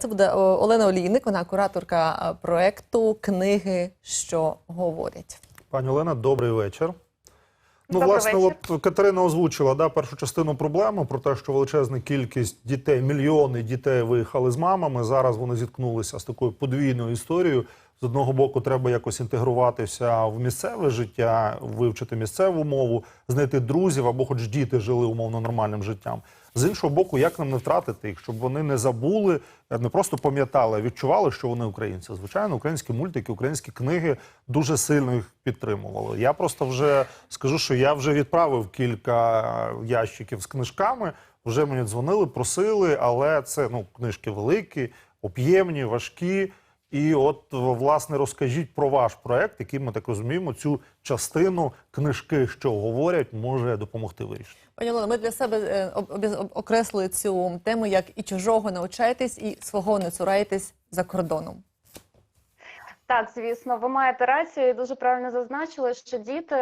Це буде Олена Олійник, вона кураторка е, проекту Книги, що говорять. Пані Олена, добрий вечір. Ну, Добрий власне, вечір. от Катерина озвучила да, першу частину проблеми про те, що величезна кількість дітей, мільйони дітей виїхали з мамами. Зараз вони зіткнулися з такою подвійною історією. З одного боку, треба якось інтегруватися в місцеве життя, вивчити місцеву мову, знайти друзів або хоч діти жили умовно нормальним життям. З іншого боку, як нам не втратити їх, щоб вони не забули, не просто пам'ятали, а відчували, що вони українці. Звичайно, українські мультики, українські книги дуже сильно їх підтримували. Я просто вже скажу, що я вже відправив кілька ящиків з книжками. Вже мені дзвонили, просили, але це ну книжки великі, об'ємні, важкі. І от власне розкажіть про ваш проект, який ми так розуміємо, цю частину книжки, що говорять, може допомогти вирішити. Пані Олено, ми для себе е, окреслили цю тему як і чужого навчайтесь, і свого не цурайтесь за кордоном. Так, звісно, ви маєте рацію дуже правильно зазначили, що діти,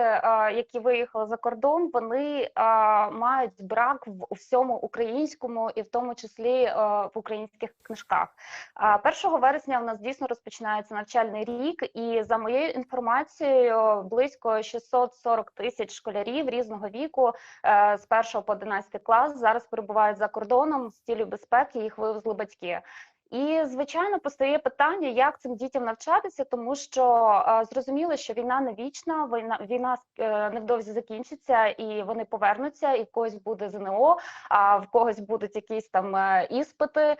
які виїхали за кордон, вони мають брак в всьому українському і в тому числі в українських книжках. А, 1 вересня у нас дійсно розпочинається навчальний рік, і за моєю інформацією, близько 640 тисяч школярів різного віку е, з 1 по 11 клас зараз перебувають за кордоном з цілею безпеки. Їх вивезли батьки. І звичайно постає питання, як цим дітям навчатися, тому що е, зрозуміло, що війна не вічна, війна війна е, невдовзі закінчиться, і вони повернуться, і в когось буде ЗНО, а в когось будуть якісь там е, іспити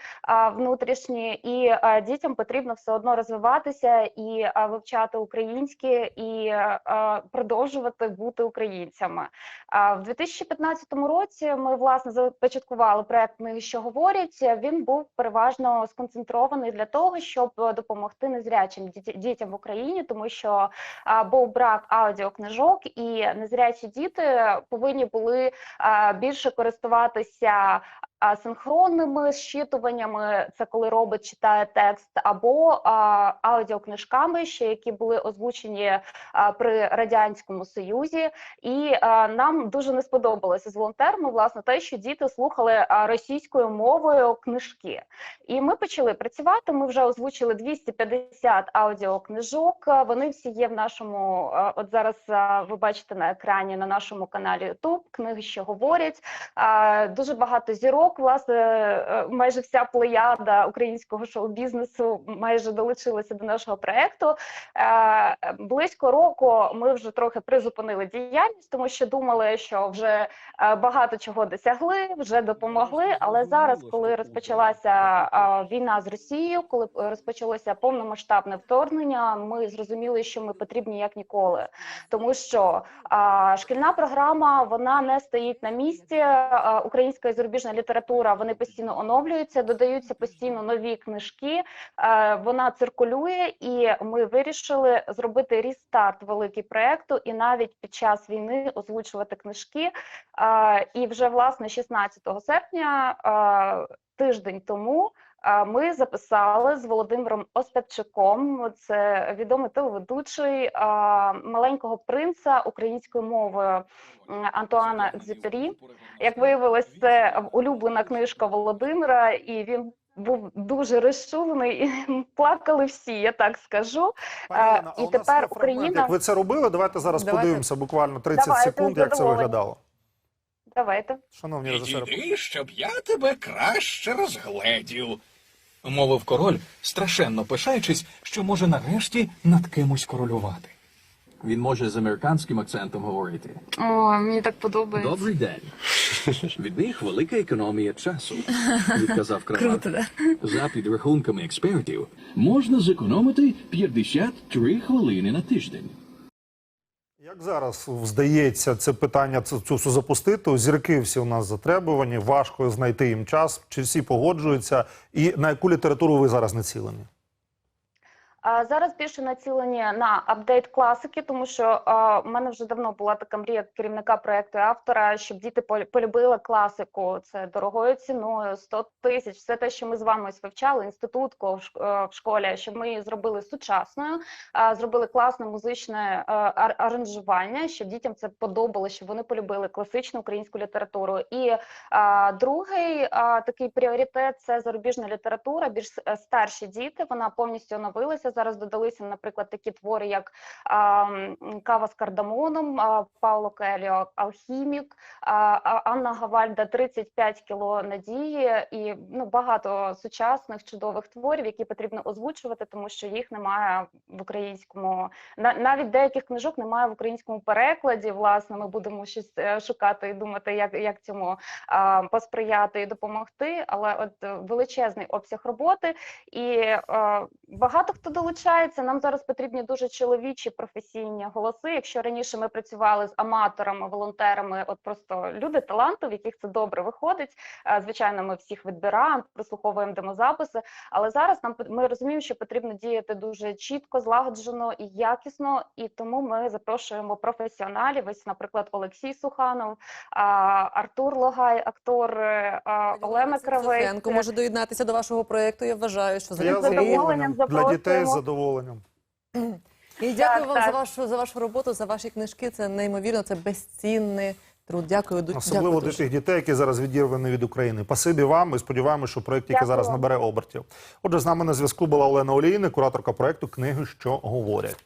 внутрішні, і е, дітям потрібно все одно розвиватися і е, вивчати українське і е, е, продовжувати бути українцями. А в 2015 році ми власне започаткували проект «Книги, що говорять. Він був переважно сконцентрований для того, щоб е, допомогти незрячим дітям в Україні, тому що був брак аудіокнижок, і незрячі діти повинні були більше користуватися. Синхронними зчитуваннями, це коли робот читає текст, або аудіокнижками, ще які були озвучені при радянському союзі, і нам дуже не сподобалося з волонтерами, власне, те, що діти слухали російською мовою книжки. І ми почали працювати. Ми вже озвучили 250 аудіокнижок. Вони всі є в нашому. От зараз ви бачите на екрані на нашому каналі YouTube, книги, що говорять. Дуже багато зірок. Власне, е, майже вся плеяда українського шоу-бізнесу майже долучилася до нашого проекту. Е, Близько року ми вже трохи призупинили діяльність, тому що думали, що вже е, багато чого досягли, вже допомогли. Але зараз, коли розпочалася війна з Росією, коли розпочалося повномасштабне вторгнення, ми зрозуміли, що ми потрібні як ніколи, тому що шкільна програма вона не стоїть на місці. Українська і зарубіжна література вони постійно оновлюються, додаються постійно нові книжки. Е, Вона циркулює, і ми вирішили зробити рестарт великий проекту, і навіть під час війни озвучувати книжки. Е, І вже власне 16 серпня, е, тиждень тому. Ми записали з Володимиром Остапчуком, це відомий телеведучий маленького принца українською мовою Антуана Екзюпері. Як виявилось, це улюблена книжка Володимира, і він був дуже розчулений, і плакали всі, я так скажу. Пані і тепер. Україна- Як ви це робили? Давайте зараз Давайте. подивимося буквально 30 Давайте, секунд, як це виглядало. Давайте. Шановні режисери, щоб я тебе краще розгледів. Мовив король, страшенно пишаючись, що може нарешті над кимось королювати. Він може з американським акцентом говорити. О, мені так подобається. Добрий день. Від них велика економія часу, відказав Круто, да? За підрахунками експертів, можна зекономити 53 хвилини на тиждень. Як зараз здається, це питання цю запустити? Зірки всі у нас затребувані, важко знайти їм час. Чи всі погоджуються? І на яку літературу ви зараз націлені? Зараз більше націлені на апдейт класики, тому що в мене вже давно була така мрія керівника проекту і автора, щоб діти полю- полюбили класику. Це дорогою ціною, 100 тисяч, все те, що ми з вами ось вивчали, ш- е, в школі, щоб ми її зробили сучасною, зробили класне музичне е, аранжування, щоб дітям це подобалося, щоб вони полюбили класичну українську літературу. І другий такий пріоритет це зарубіжна література, більш е, старші діти. Вона повністю оновилася. Зараз додалися, наприклад, такі твори, як Кава з кардамоном, а, Пауло Келіо, Алхімік, Анна Гавальда 35 кіло надії і ну багато сучасних чудових творів, які потрібно озвучувати, тому що їх немає в українському на навіть деяких книжок немає в українському перекладі. Власне, ми будемо щось е, шукати і думати, як, як цьому посприяти і допомогти. Але от е, величезний обсяг роботи, і е, багато хто долучається. Нам зараз потрібні дуже чоловічі професійні голоси. Якщо раніше ми працювали з аматорами, волонтерами, от просто люди таланту, в яких це добре виходить. е, Звичайно, ми всіх відбираємо, прислуховуємо демозаписи. Але зараз нам ми розуміємо, що потрібно діяти дуже чітко, злагоджено і якісно. І тому ми запрошуємо професіоналів. Ось, наприклад, Олексій Суханов, Артур Логай, актор е, Олена Кравець. Може доєднатися до вашого проєкту. Я вважаю, що з задоволенням дітей з задоволенням. І дякую Так, вам так. за вашу за вашу роботу, за ваші книжки. Це неймовірно, це безцінний труд. Дякую Особливо дякую до тих дітей, які зараз відірвані від України. Пасибі вам. Ми сподіваємося, що проект який зараз набере обертів. Отже, з нами на зв'язку була Олена Олійник, кураторка проекту Книги, що говорять.